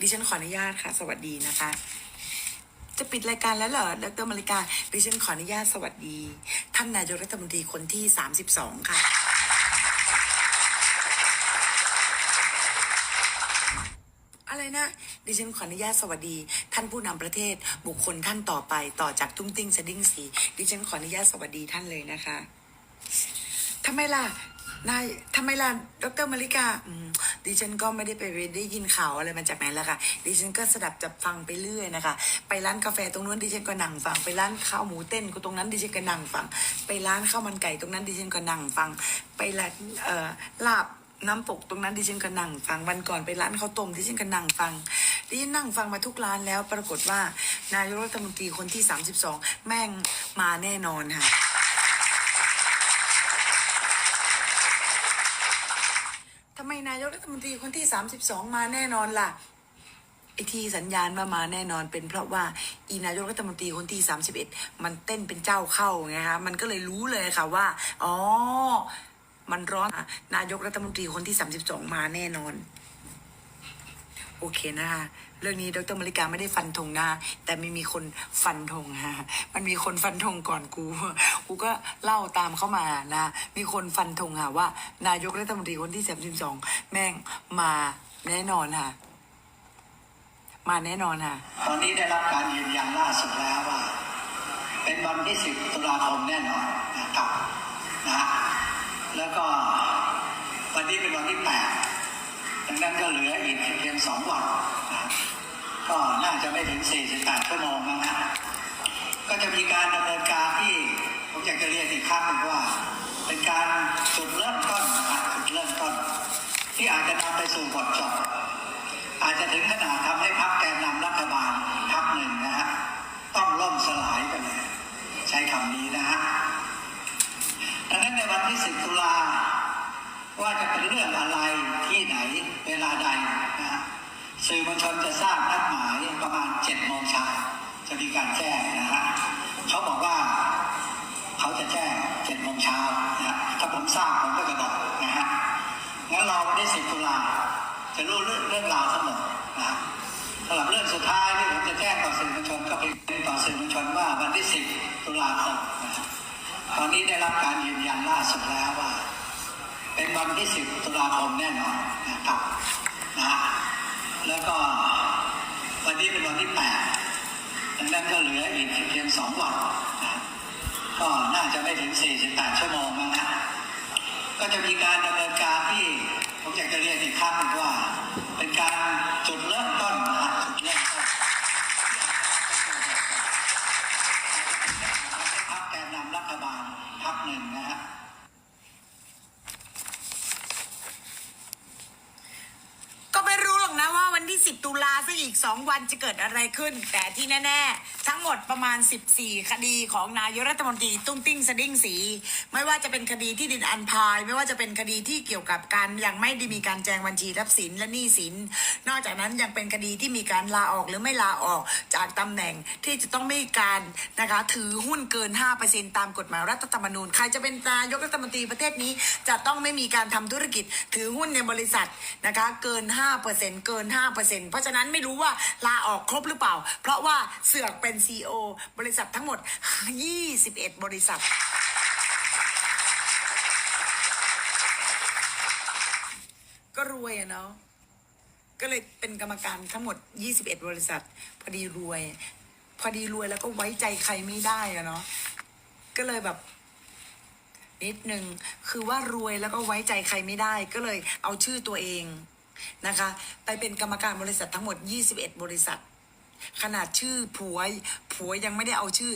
ดิฉันขออนุญาตค่ะ สวัสดีนะคะ จะปิดรายการแล้วเหรอดรมาริกาดิฉันขออนุญาตสวัสดี ท่านนายกรัฐมนตรีคนที่ 32 ค่ะ อะไรนะ ดิฉันขออนุญาตสวัสดี ท่านผู้นำประเทศบุคคลท่านต่อไปต่อจากตุ้งติ้งสดิ้งสีดิฉันขออนุญาตสวัสดีท่านเลยนะคะ ทำไมล่ะนายทำไมล่ะดรมาริกาดิฉันก็ไม่ได้ไปได้ยินข่าวอะไรมาจากไหนแล้วค่ะ ดิฉันก็สดับจับฟังไปเรื่อยนะคะ ไปร้านกาแฟตรงนู้นดิฉันก็นั่งฟัง ไปร้านข้าวหมูเต้นก็ตรงนั้นดิฉันก็นั่งฟัง ไปร้านข้าวมันไก่ตรงนั้นดิฉันก็นั่งฟัง ไปร้านเอ่อลาบน้ำตกตรงนั้นดิฉันก็นั่งฟังวันก่อนไปร้านข้าวต้มดิฉันก็นั่งฟังดิฉันนั่งฟังมาทุกร้านแล้วปรากฏว่านายกรัฐมนตรีคนที่ 32 แม่งมาแน่นอนค่ะ ทำไมนายกรัฐมนตรีคนที่ 32 มาแน่นอนล่ะไอที่สัญญาณว่ามาแน่นอนเป็นเพราะว่าอีนายกรัฐมนตรีคนที่ 31 มันเต้นเป็นเจ้าเข้าไงคะมันก็เลยรู้เลยค่ะว่า อ๋อ มันร้อนนายกรัฐมนตรีคนที่ 32 มาแน่นอน โอเคนะคะเรื่องนี้ดรมริกาไม่ได้ฟันธงนะแต่ไม่มีคนฟันธงฮะมันมีคนฟันธงก่อนกูกูก็เล่าตามเข้ามานะมีคนฟันธงค่ะว่า นายกรัฐมนตรีคนที่32แม่งมาแน่นอนค่ะมาแน่นอนค่ะตอนนี้ได้รับการยืนยันล่าสุดแล้วว่า เป็นวันที่10ตุลาคมแน่นอนนะครับนะแล้วก็วันนี้เป็นวันที่ 8 ดั งนั้นก็เหลืออีกเพียง2วันนะก็น่าจะไม่ถึง 48 ชั่วโมงนะฮะก็จะมีการดำเนินการที่ผมอยากจะเรียนอีกครั้งหนึ่งว่า เป็นการจุดเริ่มต้นนะครับจุดเริ่มต้น ที่อาจจะนำไปสู่บทจบอาจจะถึงขนาดทำให้พรรคแกนนำรัฐบาลพรรคหนึ่งนะฮะต้องล่มสลายไปเลยใช้คำนี้นะฮะดังนั้นในวันที่ 10 ตุลาว่าจะเป็นเรื่องอะไราใดนะฮะสื่อมวลชนจะทราบนัดหมายประมาณ7โมงเช้าจะมีการแจ้งนะฮะเขาบอกว่าเขาจะแจ้ง7โมงเช้านะถ้าผมทราบผมก็จะบอกนะฮะงั้นรอวันที่10ตุลาจะรู้เรื่องเรื่องราวทั้งหมดนะสำหรับเรื่องสุดท้ายที่ผมจะแจ้งต่อสื่อมวลชนก็เป็นต่อสื่อมวลชนว่าวันที่10ตุลาคมนะตอนนี้ได้รับการยืนยันล่าสุดแล้วว่า เป็นวันที่ 10ตุลาคมแน่นอนนะครับนะแล้วก็วันนี้เป็นวันที่ 8 ดังนั้นก็เหลืออีกเพียง 2 วันนะก็น่าจะไม่ถึง 48 ชั่วโมงนะก็จะมีการดำเนินการที่ผมอยากจะเรียนอีกครั้งหนึ่งว่า 2 วันจะเกิดอะไรขึ้น แต่ที่แน่ ๆ ทั้งหมดประมาณ 14 คดีของนายกรัฐมนตรีตุ้งติ้งสดิ้งสี ไม่ว่าจะเป็นคดีที่ดินอันพาย ไม่ว่าจะเป็นคดีที่เกี่ยวกับการยังไม่ได้มีการแจงบัญชีทรัพย์สินและหนี้สิน นอกจากนั้นยังเป็นคดีที่มีการลาออกหรือไม่ลาออกจากตำแหน่งที่จะต้องไม่มีการนะคะถือหุ้นเกิน 5%ตามกฎหมายรัฐธรรมนูญใครจะเป็นนายกรัฐมนตรีประเทศนี้จะต้องไม่มีการทำธุรกิจถือหุ้นในบริษัทนะคะเกิน 5%เกิน 5%เพราะฉะนั้นไม่รู้ว่าลาออกครบหรือเปล่า เพราะว่าเสือกเป็น CEO บริษัททั้งหมด 21 บริษัท ก็รวยอะเนาะก็เลยเป็นกรรมการทั้งหมด 21 บริษัท พอดีรวย พอดีรวยแล้วก็ไว้ใจใครไม่ได้อะเนาะก็เลยแบบนิดนึงคือว่ารวยแล้วก็ไว้ใจใครไม่ได้ ก็เลยเอาชื่อตัวเอง นะคะ ไปเป็นกรรมการบริษัททั้งหมด 21 บริษัท ขนาดชื่อผัวผัวยังไม่ได้เอาชื่อ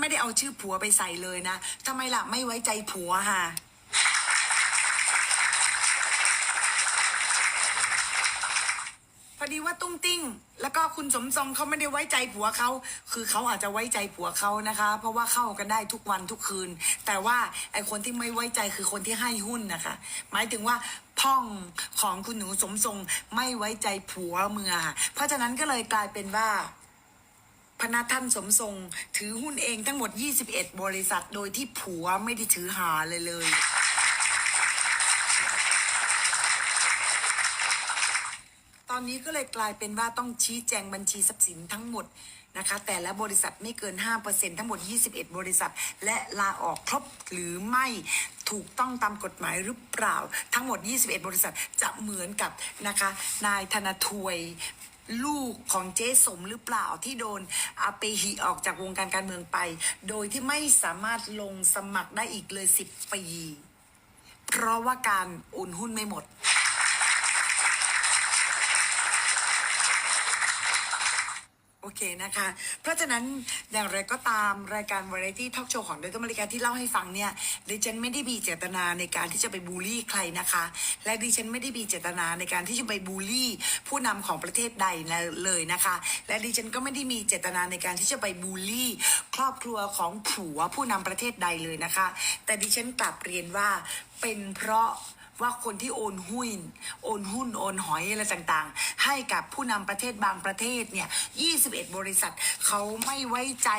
ไม่ได้เอาชื่อผัวไปใส่เลยนะทำไมล่ะไม่ไว้ใจผัวค่ะ อดีว่าตุ้งติ้ง แล้วก็คุณสมทรงเขาไม่ได้ไว้ใจผัวเขา คือเขาอาจจะไว้ใจผัวเขานะคะ เพราะว่าเข้ากันได้ทุกวันทุกคืน แต่ว่าไอคนที่ไม่ไว้ใจคือคนที่ให้หุ้นนะคะ หมายถึงว่าพ่องของคุณหนูสมทรงไม่ไว้ใจผัวเมือค่ะเพราะฉะนั้นก็เลยกลายเป็นว่าพนักท่านสมทรงถือหุ้นเองทั้งหมด 21 บริษัท โดยที่ผัวไม่ได้ถือหาเลยเลย อนนี้ก็เลยกลายเป็นว่าต้องชี้แจงบัญชีทรัพย์สินทั้งหมดนะคะ แต่ละบริษัทไม่เกิน 5%ทั้งหมด 21 บริษัท และลาออกครบหรือไม่ถูกต้องตามกฎหมายหรือเปล่า ทั้งหมด 21 บริษัทจะเหมือนกับนะคะ นายธนทวยลูกของเจ๊สมหรือเปล่าที่โดนอาเปหิออกจากวงการการเมืองไป โดยที่ไม่สามารถลงสมัครได้อีกเลย 10 ปี เพราะว่าการโอนหุ้นไม่หมด โอเคนะคะ เพราะฉะนั้นอย่างไรก็ตามรายการวาไรตี้ทอล์กโชว์ของเดลต้าอเมริกาที่เล่าให้ฟังเนี่ยดิฉันไม่ได้มีเจตนาในการที่จะไปบูลลี่ใครนะคะ และดิฉันไม่ได้มีเจตนาในการที่จะไปบูลลี่ ผู้นำของประเทศใดเลยนะคะ และดิฉันก็ไม่ได้มีเจตนาในการที่จะไปบูลลี่ ครอบครัวของผัวผู้นำประเทศใดเลยนะคะ แต่ดิฉันกลับเรียนว่าเป็นเพราะ ว่าคนที่โอนหุ้น โอนหุ้นโอนหอยอะไรต่างๆ ให้กับผู้นำประเทศบางประเทศเนี่ย 21 บริษัทเขาไม่ไว้ใจ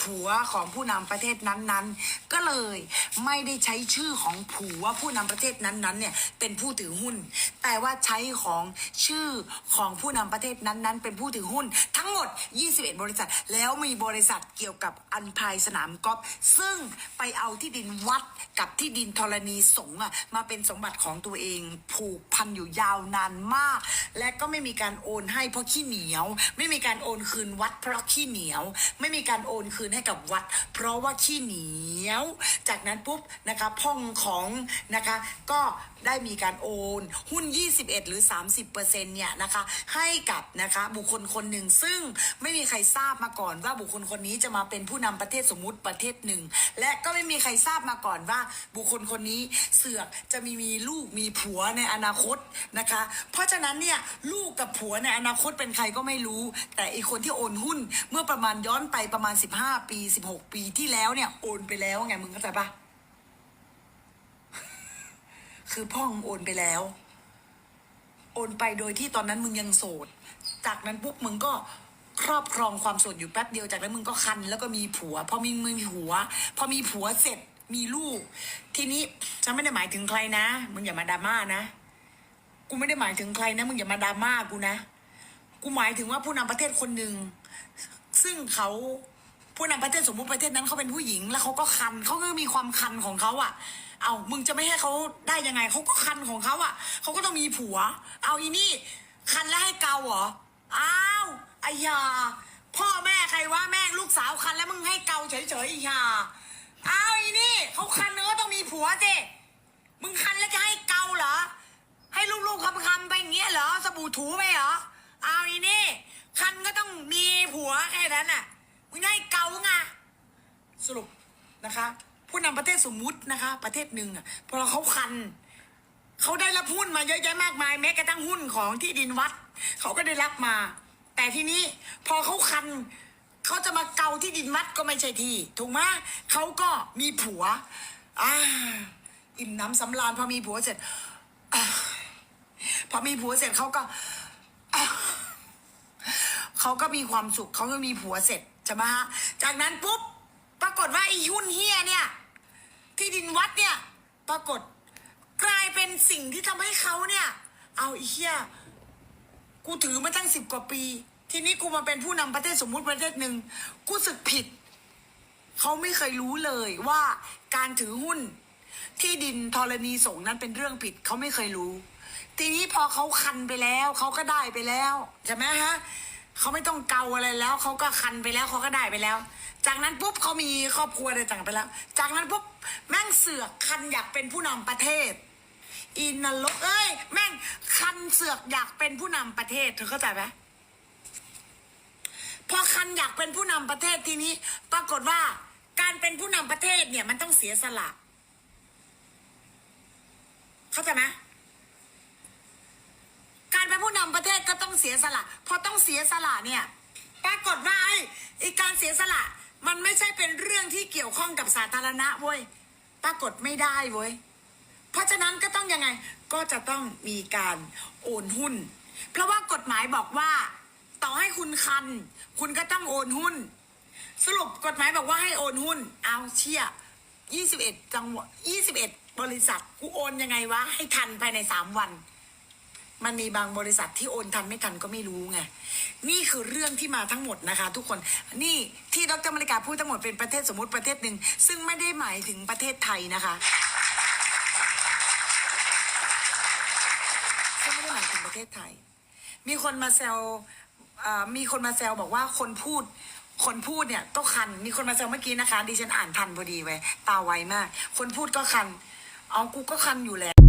ผัวของผู้นำประเทศนั้นๆ ก็เลยไม่ได้ใช้ชื่อของผัวผู้นำประเทศนั้นๆเนี่ยเป็นผู้ถือหุ้น แต่ว่าใช้ของชื่อของผู้นำประเทศนั้นๆ เป็นผู้ถือหุ้น ทั้งหมด 21 บริษัท แล้วมีบริษัทเกี่ยวกับอันพายสนามกอล์ฟซึ่งไปเอาที่ดินวัดกับที่ดินธรณีสงฆ์มาเป็นสมบัติของตัวเองผูกพันอยู่ยาวนานมาก และก็ไม่มีการโอนให้เพราะขี้เหนียว ไม่มีการโอนคืนวัดเพราะขี้เหนียว ไม่มีการโอนคืนให้กับวัด เพราะว่าขี้เหนียว จากนั้นปุ๊บนะคะพ่องของนะคะก็ได้มีการโอนหุ้น 21 หรือ 30%เนี่ยนะคะให้กับนะคะบุคคลคนหนึ่งซึ่งไม่มีใครทราบมาก่อนว่าบุคคลคนนี้จะมาเป็นผู้นำประเทศสมมุติประเทศหนึ่ง และก็ไม่มีใครทราบมาก่อนว่าบุคคลคนนี้เสือกจะมีมีลูกมีผัวในอนาคตนะคะ เพราะฉะนั้นเนี่ยลูกกับผัวในอนาคตเป็นใครก็ไม่รู้ แต่อีกคนที่โอนหุ้นเมื่อประมาณย้อนไปประมาณ 15ปี16ปีที่แล้วเนี่ยโอนไปแล้วไงมึงเข้าใจปะคือพ่อมึงโอนไปแล้ว โอนไปโดยที่ตอนนั้นมึงยังโสด จากนั้นปุ๊บมึงก็ครอบครองความโสดอยู่แป๊บเดียวจากนั้นมึงก็คัน แล้วก็มีผัว พอมีมึงมีผัว พอมีผัวเสร็จมีลูก ทีนี้ฉันไม่ได้หมายถึงใครนะมึงอย่ามาดราม่านะกูไม่ได้หมายถึงใครนะมึงอย่ามาดราม่ากูนะ กูหมายถึงว่าผู้นำประเทศคนหนึ่งซึ่งเขา ผู้นำประเทศสมมุติประเทศนั้นเขาเป็นผู้หญิง แล้วเขาก็คันเขาก็มีความคันของเขาอะ่ะ เอามึงจะไม่ให้เขาได้ยังไงเขาก็คันของเขาอะ่ะเขาก็ต้องมีผัว เอาอีนี่ คันแล้วให้เกาเหรออ้าวไอ้ยาพ่อแม่ใครว่าแม่งลูกสาวคันแล้วมึงให้เกาเฉยๆอียาอ้าวอีนี่เขาคันเนื้อต้องมีผัวสิมึงคันแล้วจะให้เกาเหรอให้ลูกๆคำๆไปอย่างเงี้ยเหรอสบู่ถูไปเหรอเอาอีนี่คันก็ต้องมีผัวแค่นั้นน่ะ มึงให้เกาไงสรุปนะคะ ผู้นำประเทศสมมุตินะคะ ประเทศหนึ่งอะพอเขาคัน เขาได้รับหุ้นมาเยอะแยะมากมาย แม้กระทั่งหุ้นของที่ดินวัด เขาก็ได้รับมา แต่ทีนี้พอเขาคันเขาจะมาเกาที่ดินวัดก็ไม่ใช่ที่ถูกไหมเขาก็มีผัวอ่าอิ่มน้ำสำราญพอมีผัวเสร็จอพอมีผัวเสร็จเขาก็เขาก็มีความสุขเขาก็มีผัวเสร็จ ช่ไหมฮะจากนั้นปุ๊บปรากฏว่าไอ้หุ้นเฮียเนี่ย ที่ดินวัดเนี่ย ปรากฏกลายเป็นสิ่งที่ทำให้เขาเนี่ย เอาไอ้เฮียกูถือมาตั้งสิบกว่าปี ทีนี้กูมาเป็นผู้นำประเทศสมมุติประเทศหนึ่งกูสึกผิดเขาไม่เคยรู้เลยว่าการถือหุ้นที่ดินธรณีสงนั้นเป็นเรื่องผิดเขาไม่เคยรู้ ทีนี้พอเขาคันไปแล้วเขาก็ได้ไปแล้วใช่ไหมฮะ เขาไม่ต้องเกาอะไรแล้ว เขาก็คันไปแล้วเขาก็ได้ไปแล้ว จากนั้นปุ๊บเขามีครอบครัวไรต่างไปแล้ว จากนั้นปุ๊บแม่งเสือกคันอยากเป็นผู้นำประเทศอินนรกเอ้ยแม่งคันเสือกอยากเป็นผู้นำประเทศเธอเข้าใจไหมพอคันอยากเป็นผู้นำประเทศทีนี้ ปรากฏว่าการเป็นผู้นำประเทศเนี่ยมันต้องเสียสละ เข้าใจไหม การเป็นผู้นำประเทศก็ต้องเสียสละพอต้องเสียสละเนี่ยปรากฏว่าไอ้ไอการเสียสละมันไม่ใช่เป็นเรื่องที่เกี่ยวข้องกับสาธารณะเว้ยปรากฏไม่ได้เว้ยเพราะฉะนั้นก็ต้องยังไงก็จะต้องมีการโอนหุ้น เพราะว่ากฎหมายบอกว่า ต่อให้คุณคัน คุณก็ต้องโอนหุ้น สรุปกฎหมายบอกว่าให้โอนหุ้น เอาเชี่ย21 จังหวัด21 บริษัทกูโอนยังไงวะให้ทันภายใน 3 วัน มันมีบางบริษัทที่โอนทันไม่ทันก็ไม่รู้ไง นี่คือเรื่องที่มาทั้งหมดนะคะ ทุกคน นี่ที่ดรมาริกาพูดทั้งหมดเป็นประเทศสมมติประเทศหนึ่ง ซึ่งไม่ได้หมายถึงประเทศไทยนะคะซึ่งไม่ได้หมายถึงประเทศไทย มีคนมาแซวมีคนมาแซวบอกว่าคนพูดคนพูดเนี่ยก็คัน มีคนมาแซวเมื่อกี้นะคะ ดิฉันอ่านทันพอดีไว้ตาไวมาก คนพูดก็คัน เอากูก็คันอยู่แล้ว